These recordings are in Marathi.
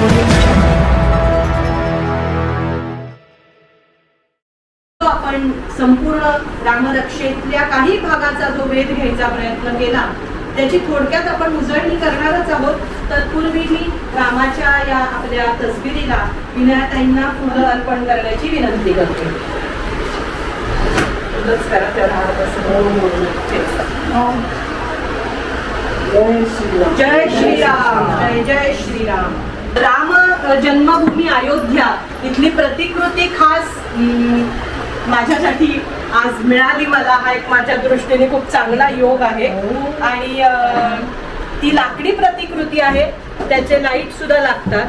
आपण संपूर्ण रामरक्षेतल्या काही भागाचा जो वेध घ्यायचा प्रयत्न केला त्याची थोडक्यात आपण उजळणी करणारच आहोत. तत्पूर्वी मी रामाच्या या आपल्या तस्विरीला विनायताईंना फुलं अर्पण करण्याची विनंती करते. हो. जय श्रीराम. जय जय श्रीराम. राम जन्मभूमी अयोध्या इथली प्रतिकृती खास माझ्यासाठी आज मिळाली मला. हा एक माझ्या दृष्टीने खूप चांगला योग आहे. आणि अ, ती लाकडी प्रतिकृती आहे. त्याचे लाइट सुद्धा लागतात.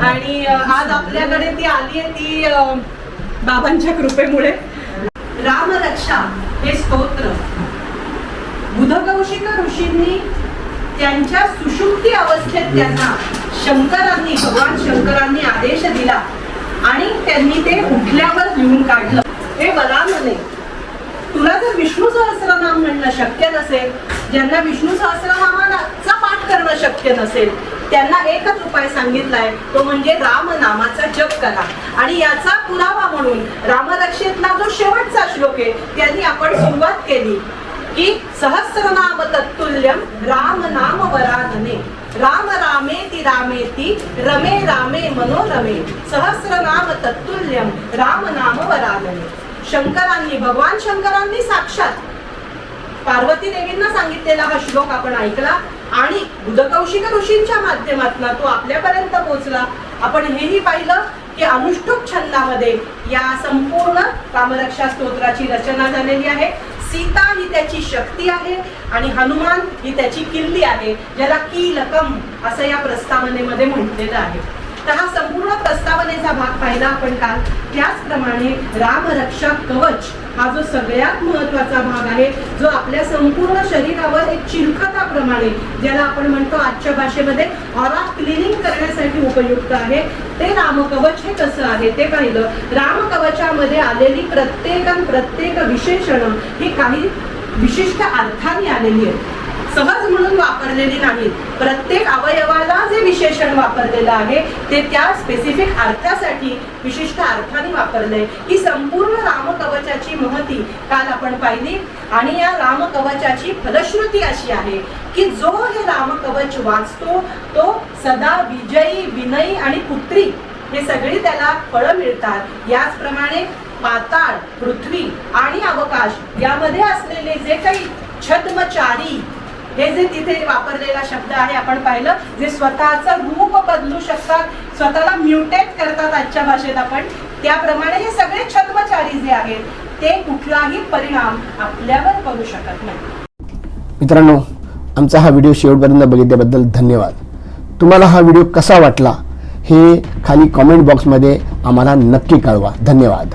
आणि आज आपल्याकडे ती आली आहे ती बाबांच्या कृपेमुळे. रामरक्षा हे स्तोत्र. बुधकौशिक ऋषींनी त्यांच्या सुषुप्ती अवस्थेत त्यांना शंकरांनी भगवान शंकरांनी आदेश दिला आणि त्यांनी ते उठल्यावर लिहून काढलं. हे वरानने तुला जर विष्णू सहस्रनाम म्हणणं शक्य नसेल ज्यांना विष्णू सहस्रनामाचा पाठ करणं शक्य नसेल त्यांना एकच उपाय सांगितलाय तो म्हणजे राम नामाचा जप करा. आणि याचा पुरावा म्हणून रामरक्षेतला जो शेवटचा श्लोक आहे त्यांनी आपण सुरुवात केली. की सहस्रनाम तत्तुल्यम राम नाम वरानने राम रामेति रामेति रमे रामे मनोरमे सहस्रनाम तत्तुल्यम राम। नाम वरानने शंकरांनी भगवान शंकरांनी साक्षात पार्वती देवींना सांगितलेला हा श्लोक आपण ऐकला आणि बुधकौशिक ऋषींच्या माध्यमातून तो आपल्यापर्यंत पोहोचला. आपण हेही पाहिलं की अनुष्ठुप छंदामध्ये या संपूर्ण कामरक्षा स्तोत्राची रचना झालेली आहे. सीता ही त्याची शक्ती आहे आणि हनुमान ही त्याची किल्ली आहे ज्याला कीलकम असं या प्रस्तावनेमध्ये म्हटलेलं आहे. तर हा संपूर्ण प्रस्तावनेचा भाग पाहिला आपण काल. त्याचप्रमाणे रामरक्षा कवच हा जो सगळ्यात महत्त्वाचा भाग आहे जो आपल्या संपूर्ण शरीरावर एक चिरखताप्रमाणे ज्याला आपण म्हणतो आजच्या भाषेमध्ये ऑरा क्लिनिंग करण्यासाठी उपयुक्त आहे ते रामकवच हे कसं आहे ते पाहिलं. रामकवचामध्ये आलेली प्रत्येक प्रत्येक विशेषण ही काही विशिष्ट अर्थाने आलेली आहेत. सहज म्हणून वापरलेली नाहीत. प्रत्येक अवयवाला जे विशेषण वापरलेलं आहे ते त्या स्पेसिफिक अर्थासाठी विशिष्ट अर्थाने वापरलंय. ही संपूर्ण रामकवचाची महती काल आपण पाहिली. आणि या रामकवचाची फलश्रुती अशी आहे की जो हे रामकवच वाचतो तो सदा विजयी विनयी आणि पुत्री हे सगळी त्याला फळं मिळतात. याचप्रमाणे पाताळ पृथ्वी आणि अवकाश यामध्ये असलेले जे काही छद्मचारी हे जे तिथे वापरलेला शब्द आहे आपण पाहिलं जे स्वतःचं रूप बदलू शकतात स्वतःला म्युटेट करतात आजच्या भाषेत आपण त्याप्रमाणे हे सगळे छद्मचारी जे आहेत ते कुठलाही परिणाम आपल्यावर करू शकत नाही. मित्रांनो आमचा हा व्हिडिओ शेवटपर्यंत बघितल्याबद्दल धन्यवाद. तुम्हाला हा व्हिडिओ कसा वाटला हे खाली कॉमेंट बॉक्समध्ये आम्हाला नक्की कळवा. धन्यवाद.